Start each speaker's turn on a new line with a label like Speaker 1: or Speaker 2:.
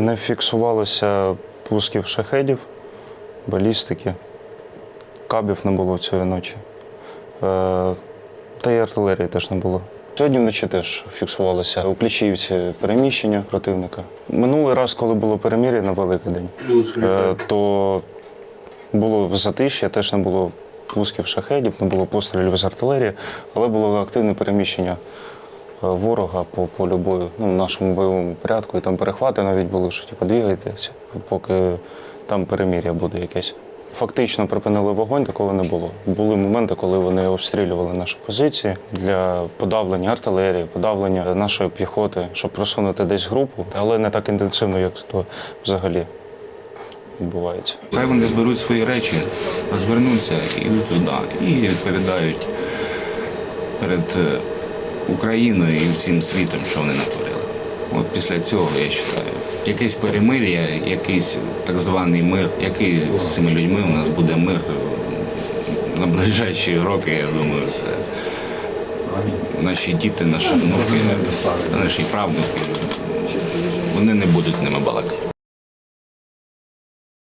Speaker 1: Не фіксувалося пусків шахедів, балістики, кабів не було цієї ночі. Е, Та й артилерії теж не було. Сьогодні вночі теж фіксувалося у Кліщівці переміщення противника. Минулий раз, коли було перемір'я на Великий день, е, то було затиш'я, теж не було пусків шахедів, не було пострілів з артилерії, але було активне переміщення ворога по полю бою ну, нашому бойовому порядку. І там перехвати навіть були, що типу, двігайтеся, поки там перемір'я буде якесь. Фактично припинили вогонь, такого не було. Були моменти, коли вони обстрілювали наші позиції для подавлення артилерії, подавлення нашої піхоти, щоб просунути десь групу, але не так інтенсивно, як то взагалі відбувається.
Speaker 2: Хай вони зберуть свої речі, розвернуться і туди. І відповідають перед е, Україною і всім світом, що вони натворили. От після цього я вважаю, якесь перемир'я, якийсь так званий мир, який з цими людьми у нас буде мир на ближайші роки, я думаю, це наші діти, наші внуки, наші правнуки, вони не будуть ними балакати.